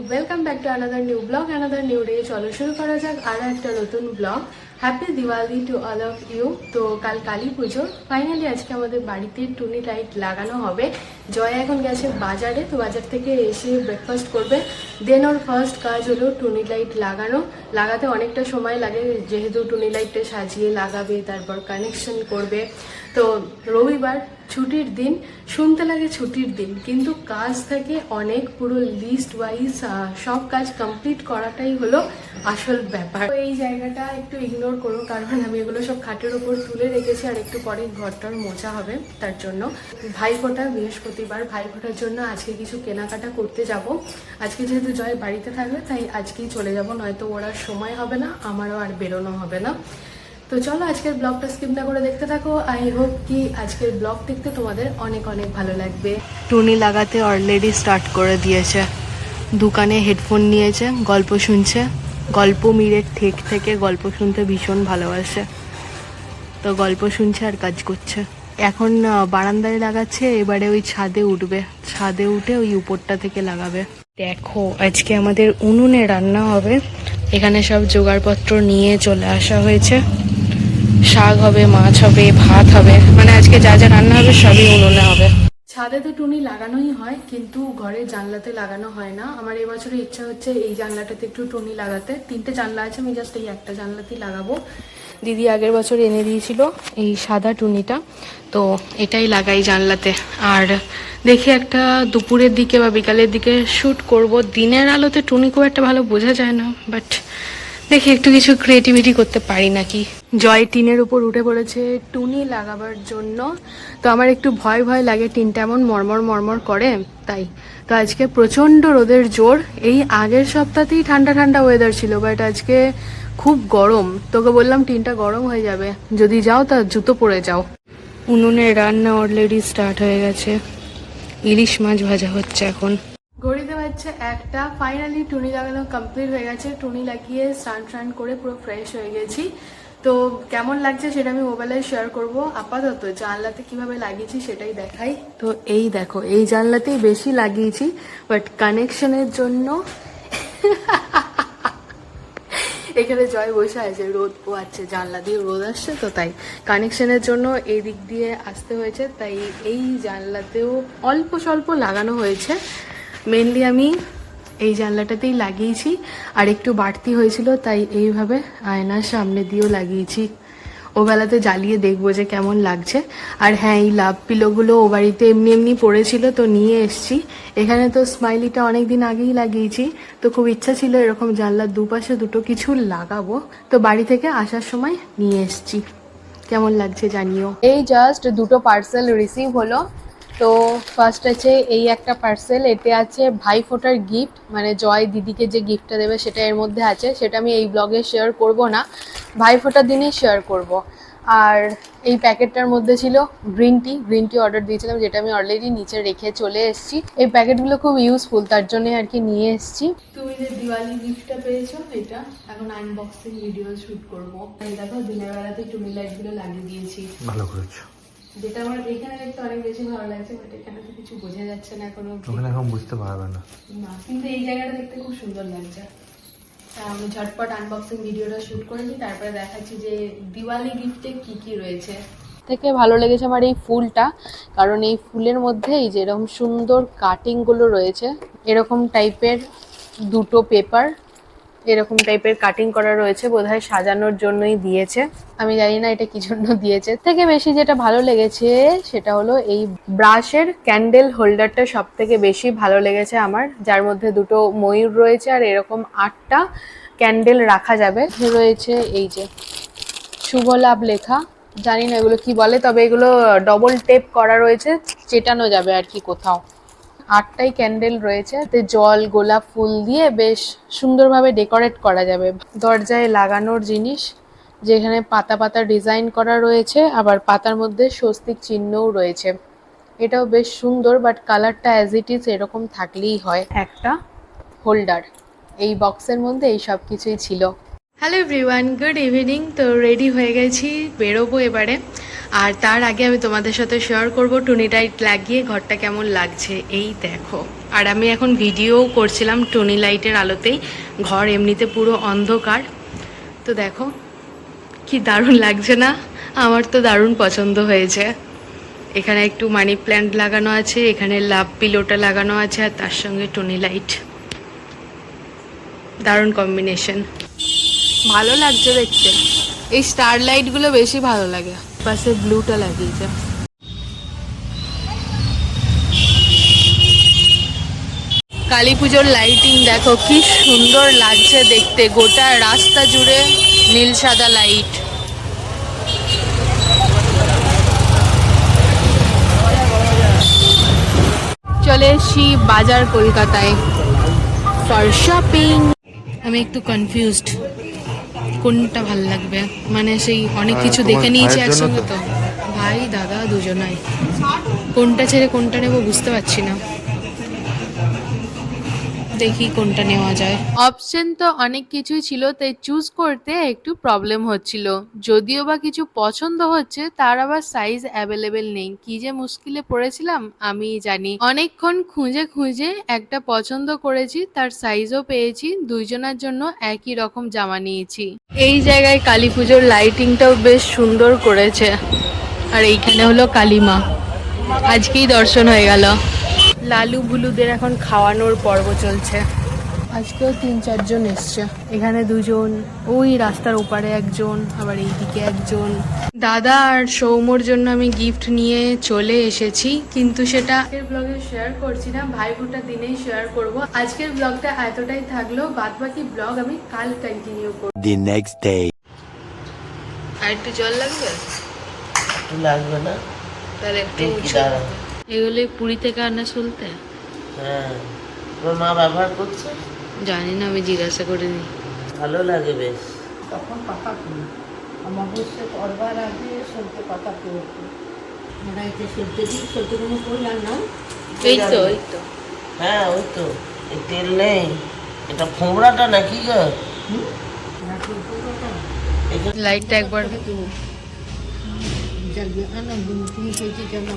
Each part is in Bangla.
Welcome back to another new blog another new day চলো শুরু করা যাক আরও একটা নতুন blog happy Diwali to all of you তো কাল কালী পুজো। ফাইনালি আজকে আমাদের বাড়িতে টুনি লাইট লাগানো হবে। জয় এখন গেছে বাজারে, তো বাজার থেকে এসে ব্রেকফাস্ট করবে। দেন ওর ফার্স্ট কাজ হলো টুনি লাইট লাগানো। লাগাতে অনেকটা সময় লাগে, যেহেতু টুনি লাইটটা সাজিয়ে লাগাবে, তারপর কানেকশন করবে। তো রবিবার ছুটির দিন, শুনতে লাগে ছুটির দিন, কিন্তু কাজ থাকে অনেক। পুরো লিস্ট ওয়াইজ সব কাজ কমপ্লিট করাটাই হলো আসল ব্যাপার। তো এই জায়গাটা একটু ইগনোর করো কারণ আমি এগুলো সব খাটের উপর তুলে রেখেছি আর একটু পরে ঘরটার মোছা হবে তার জন্য। ভাইফোঁটা বৃহস্পতিবার ভাইফোঁটার জন্য আজকে কিছু কেনাকাটা করতে যাব। আজকে যেহেতু জয় বাড়িতে থাকবে তাই আজকেই চলে যাব নয়তো ওর আর সময় হবে না আমারও আর বেরোনো হবে না। তো চলো আজকের ব্লগটা স্কিপ না করে দেখতে থাকো। আই হোপ কি আজকের ব্লগ দেখতে তোমাদের অনেক অনেক ভালো লাগবে। টুনি লাগাতে অলরেডি স্টার্ট করে দিয়েছে। দোকানে হেডফোন নিয়েছে গল্প শুনছে। গল্প মিরের ঠেক থেকে গল্প শুনতে ভীষণ ভালোবাসে। তো গল্প শুনছে আর কাজ করছে। এখন বারান্দায় লাগাচ্ছে, এবারে ওই ছাদে উঠবে। ছাদে উঠে ওই উপরটা থেকে লাগাবে। দেখো, আজকে আমাদের উনুনে রান্না হবে। এখানে সব জোগাড়পত্র নিয়ে চলে আসা হয়েছে। শাক হবে, মাছ হবে, ভাত হবে। মানে আজকে যা যা রান্না হবে, সবই উনুনে হবে। ছাদে তো টুনি লাগানোই হয়, কিন্তু ঘরের জানলাতে লাগানো হয় না। আমার এবছরে ইচ্ছা হচ্ছে এই জানলাটাতে একটু টুনি লাগাতে। তিনটে জানলা আছে, আমি জাস্ট এই একটা জানলাতেই লাগাবো। দিদি আগের বছর এনে দিয়েছিল এই সাদা টুনিটা, তো এটাই লাগাই জানলাতে। আর দেখি একটা দুপুরের দিকে বা বিকালের দিকে শ্যুট করব। দিনের আলোতে টুনি খুব একটা ভালো বোঝা যায় না বাট দেখি একটু কিছু ক্রিয়েটিভিটি করতে পারি নাকি। জয় টিনের উপর উঠে পড়েছে টুনি লাগাবার জন্য। তো আমার একটু ভয় ভয় লাগে টিনটা এমন মরমর মরমর করে তাই। তো আজকে প্রচণ্ড রোদের জোর। এই আগের সপ্তাহতেই ঠান্ডা ঠান্ডা ওয়েদার ছিল বাট আজকে খুব গরম। তোকে বললাম টিনটা গরম হয়ে যাবে। যদি যাও তা জুতো পরে যাও। উনুনে রান্না অলরেডি স্টার্ট হয়ে গেছে। ইলিশ মাছ ভাজা হচ্ছে এখন। ঘড়িতে বাজছে একটা। ফাইনালি টুনি লাগানো কমপ্লিট হয়ে গেছে। টুনি লাগিয়ে স্নান টান করে পুরো ফ্রেশ হয়ে গেছি। তো কেমন লাগছে সেটা আমি মোবাইলে শেয়ার করব। আপাতত জানলাতে কীভাবে লাগিয়েছি সেটাই দেখাই। তো এই দেখো, এই জানলাতেই বেশি লাগিয়েছি বাট কানেকশনের জন্য এখানে জয় বসে আছে, রোদ পোয়াচ্ছে জানলা দিয়ে রোদ আসছে, তো তাই কানেকশনের জন্য এই দিক দিয়ে আসতে হয়েছে। তাই এই জানলাতেও অল্প স্বল্প লাগানো হয়েছে। মেনলি আমি এই জানলাটাতেই লাগিয়েছি, আর একটু বাড়তি হয়েছিল, তাই এইভাবে আয়নার সামনে দিয়েও লাগিয়েছি। ও বেলাতে জ্বালিয়ে দেখব যে কেমন লাগছে। আর হ্যাঁ এই লাভ পিলোগুলো ও বাড়িতে এমনি এমনি পড়েছিল, তো নিয়ে এসছি। এখানে তো স্মাইলিটা অনেক দিন আগেই লাগিয়েছি, তো খুব ইচ্ছা ছিল এরকম জানলার দুপাশে দুটো কিছু লাগাবো। তো বাড়ি থেকে আসার সময় নিয়ে এসছি। কেমন লাগছে জানিও। এই জাস্ট দুটো পার্সেল রিসিভ হলো। তো ফার্স্ট আছে এই একটা পার্সেল এতে আছে ভাই ফোটার গিফট মানে জয় দিদিকে যে গিফটটা দেবে সেটা এর মধ্যে আছে সেটা আমি এই ব্লগে শেয়ার করব না ভাই ফোটার দিনই শেয়ার করব। আর এই প্যাকেটটার মধ্যে ছিল green tea green tea order দিয়েছিলাম যেটা আমি অলরেডি নিচে রেখে চলে এসেছি। এই প্যাকেটগুলো খুব ইউজফুল তার জন্য আর কি নিয়ে এসেছি। তুমি যে দিওয়ালি গিফটটা পেয়েছ এটা এখন আনবক্সিং ভিডিও শুট করব। এই দেখো দিনের বেলাতে টুনি লাইটগুলো লাগিয়ে দিয়েছি। ভালো করেছ। যেটা আমার এখানে দেখতে অনেক বেশি ভালো লাগছে বাট এখানে তো কিছু বোঝা যাচ্ছে না এখনও ওখানে এখন বুঝতে পারবে না। না কিন্তু এই জায়গাটা দেখতে খুব সুন্দর লাগছে। তা আমি ঝটপট আনবক্সিং ভিডিওটা শুট করেছি তারপরে দেখাচ্ছি যে দিওয়ালি গিফটে কি কি রয়েছে। থেকে ভালো লেগেছে আমার এই ফুলটা কারণ এই ফুলের মধ্যে এই যে এরকম সুন্দর কাটিংগুলো রয়েছে এরকম টাইপের দুটো পেপার এরকম টাইপের কাটিং করা রয়েছে, বোধহয় সাজানোর জন্যই দিয়েছে। আমি জানি না এটা কি জন্য দিয়েছে। থেকে বেশি যেটা ভালো লেগেছে, সেটা হলো এই ব্রাশের ক্যান্ডেল হোল্ডারটা সব থেকে বেশি ভালো লেগেছে আমার, যার মধ্যে দুটো ময়ূর রয়েছে আর এরকম আটটা ক্যান্ডেল রাখা যাবে। রয়েছে এই যে শুভ লাভ লেখা। জানি না এগুলো কি বলে, তবে এগুলো ডবল টেপ করা রয়েছে, চেটানো যাবে আর কি কোথাও। আটটাই ক্যান্ডেল রয়েছে এতে জল গোলাপ ফুল দিয়ে বেশ সুন্দরভাবে ডেকোরেট করা যাবে। দরজায় লাগানোর জিনিস যেখানে পাতা পাতা ডিজাইন করা রয়েছে আবার পাতার মধ্যে স্বস্তিক চিহ্নও রয়েছে। এটাও বেশ সুন্দর বাট কালারটা অ্যাজ ইট ইজ এরকম থাকলেই হয়। একটা। হোল্ডার এই বক্সের মধ্যে এই সব কিছুই ছিল। হ্যালো এভরিওয়ান গুড ইভিনিং তো রেডি হয়ে গেছি বেরোবো এবারে। আর তার আগে আমি তোমাদের সাথে শেয়ার করব টুনি লাইট লাগিয়ে ঘরটা কেমন লাগছে। এই দেখো। আর আমি এখন ভিডিও করছিলাম টুনি লাইটের আলোতেই। ঘর এমনিতে পুরো অন্ধকার। তো দেখো, কি দারুণ লাগছে না? আমার তো দারুণ পছন্দ হয়েছে। এখানে একটু মানি প্ল্যান্ট লাগানো আছে, এখানে লাভ পিলোটা লাগানো আছে, আর তার সঙ্গে টুনি লাইট। দারুণ কম্বিনেশন ভালো লাগছে দেখতে। এই স্টার লাইটগুলো বেশি ভালো লাগে। পাশে ব্লুটা লাগিয়েছে। কালী পুজোর লাইটিং দেখো, কি সুন্দর লাগছে দেখতে। গোটা রাস্তা জুড়ে নীল সাদা লাইট চলে এসছি বাজার কলকাতায়। ফর শপিং আমি একটু কনফিউজড কোনটা ভালো লাগবে? মানে সেই অনেক কিছু দেখে নিয়েছি একসঙ্গে? তো। ভাই দাদা দুজনাই। কোনটা ছেড়ে কোনটা নেব বুঝতে পারছি না। দেখি কোনটা নেওয়া যায়। অপশন তো অনেক কিছুই ছিল তাই চুজ করতে একটু প্রবলেম হচ্ছিল। যদিও বা কিছু পছন্দ হচ্ছে তার আবার সাইজ অ্যাভেলেবেল নেই। কি যে মুশকিলে পড়েছিলাম আমি জানি। অনেকক্ষণ খুঁজে খুঁজে একটা পছন্দ করেছি তার সাইজও পেয়েছি দুইজনের জন্য একই রকম জামা নিয়েছি। এই জায়গায় কালী পুজোর লাইটিংটাও বেশ সুন্দর করেছে। আর এইখানে হলো কালীমা আজকেই দর্শন হয়ে গেল। লালু ভুলুদের এখন খাওয়ানোর পর্ব চলছে। আজকেও তিন চারজন এসছে। এখানে দুজন ওই রাস্তার ওপারে একজন আবার এইদিকে একজন। দাদা আর সৌমর জন্য আমি গিফট নিয়ে চলে এসেছি কিন্তু সেটা আজকের ব্লগে শেয়ার করছি না ভাই ফোটার দিনেই শেয়ার করব। আজকের ব্লগটা এতটাই থাকল বাদ বাকি ব্লগ আমি কাল কন্টিনিউ করব। The next day. আর একটু জল লাগবে? লাগবে না। তাহলে একটু। এগুলো পুরী থেকে আনা চলতে? হ্যাঁ। তোমার মা ব্যবহার করছে? জানি না আমি জিজ্ঞাসা করে নিই ভালো লাগে বেশ। তখন পাকা ফুল অমাবস্যা করবার আগে সলতে পাতা পড়তো আমরা এতে সলতে দিই সলতে কোনো করলাম না এই তো এই তো। হ্যাঁ ওই তো। এই তেল নেই। এটা ফোঁড়াটা নাকি গো? লাইটটা একবার জ্বালিয়ে আনো তুমি খেয়েছি জানো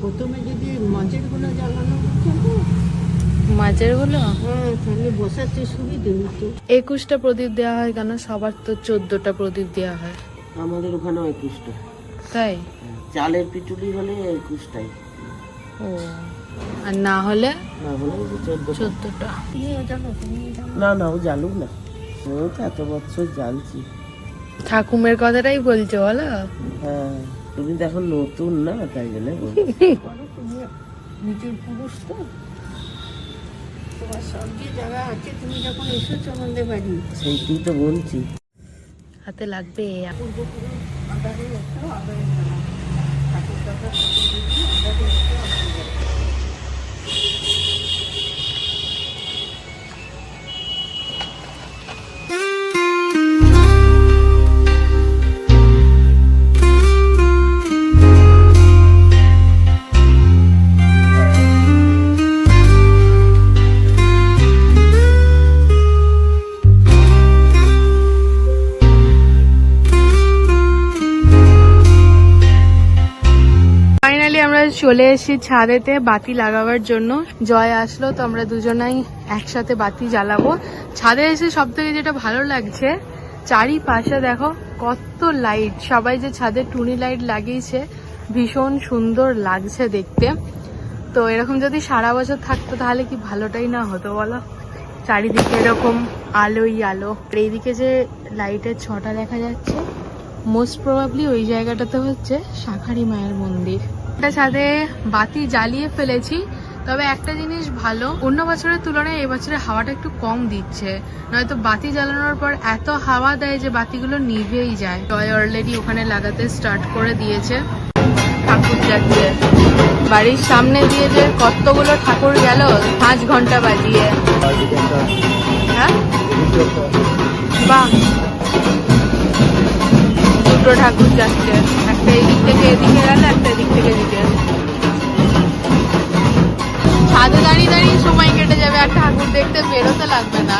প্রথমে যদি মাছেরগুলো জ্বালানো হতো না, মাঝেরগুলো হ্যাঁ তাহলে বসাতে সুবিধে হতো। একুশটা প্রদীপ দেওয়া হয় কেন? সবার তো চোদ্দটা প্রদীপ দেওয়া হয়। আমাদের ওখানেও একুশটা। তাই? চালের পিটুলি হলে একুশটাই। ও আর না হলে না হলে চোদ্দটা। জানো না না ও জানুক না। ও তো এত বছর জানছি ঠাকুমের কথাটাই বলছো বলো। হ্যাঁ তুমি তো এখন নতুন না তাই জন্য নিজের পুরুষ তো। তোমার সব যে জায়গা আছে তুমি যখন এসেছ আমাদের বাড়ি। সেইটাই তো বলছি। হাতে লাগবে। পূর্বপুরুষ পুরুষ একটা আদারে ঠাকুর চলে এসেছি ছাদেতে বাতি লাগাবার জন্য জয় আসলো। তো আমরা দুজনাই একসাথে বাতি জ্বালাবো। ছাদে এসে সব থেকে যেটা ভালো লাগছে, চারিপাশে দেখো কত লাইট সবাই যে ছাদে টুনি লাইট লাগিয়েছে, ভীষণ সুন্দর লাগছে দেখতে। তো এরকম যদি সারা বছর থাকতো তাহলে কি ভালোটাই না হতো বলো? চারিদিকে এরকম আলোই আলো। এইদিকে যে লাইটের ছটা দেখা যাচ্ছে মোস্ট প্রবাবলি ওই জায়গাটাতে হচ্ছে শাখারি মায়ের মন্দির। একটা ছাদে বাতি জ্বালিয়ে ফেলেছি, তবে একটা জিনিস ভালো, অন্য বছরের তুলনায় এবছরে হাওয়াটা একটু কম দিচ্ছে। নয়তো বাতি জ্বালানোর পর এত হাওয়া দেয় যে বাতিগুলো নিভেই যায়। জয় অলরেডি ওখানে লাগাতে স্টার্ট করে দিয়েছে। ঠাকুর যাচ্ছে। বাড়ির সামনে দিয়ে যে কতগুলো ঠাকুর গেল, পাঁচ ঘণ্টা বাজিয়ে। হ্যাঁ? বাহ! দুটো ঠাকুর যাচ্ছে। একটা এদিক থেকে এদিকে গেল, একটা এদিক থেকে এদিকে ছাদে দাঁড়িয়ে দাঁড়িয়ে সময় কেটে যাবে, আর ঠাকুর দেখতে বেরোতে লাগবে না।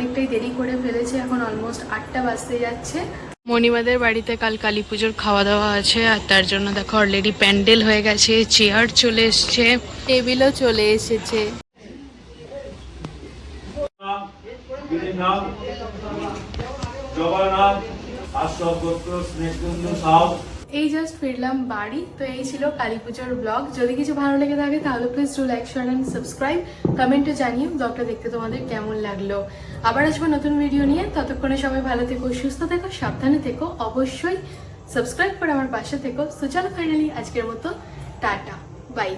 অনেকটাই দেরি করে ফেলেছে, এখন অলমোস্ট আটটা বাজতে যাচ্ছে। মণিমাদের বাড়িতে কাল কালী পুজোর খাওয়া দাওয়া আছে, আর তার জন্য দেখো অলরেডি প্যান্ডেল হয়ে গেছে চেয়ার চলে এসছে টেবিলও চলে এসেছে। গোত্র স্নেহকুঞ্জ সাউ এই জাস্ট ফিরলাম বাড়ি। তো এই ছিল কালী পুজোর ব্লগ যদি কিছু ভালো লেগে থাকে তাহলে please do like share and subscribe কমেন্টে জানিয়ে ব্লগটা দেখতে তোমাদের কেমন লাগল। আবার আসব নতুন ভিডিও নিয়ে। ততক্ষণে সবাই ভালো থেকো, সুস্থ থেকো, সাবধানে থেকো। অবশ্যই সাবস্ক্রাইব করে আমার পাশে থেকো। সো চলো ফাইনালি আজকের মতো, টাটা। বাই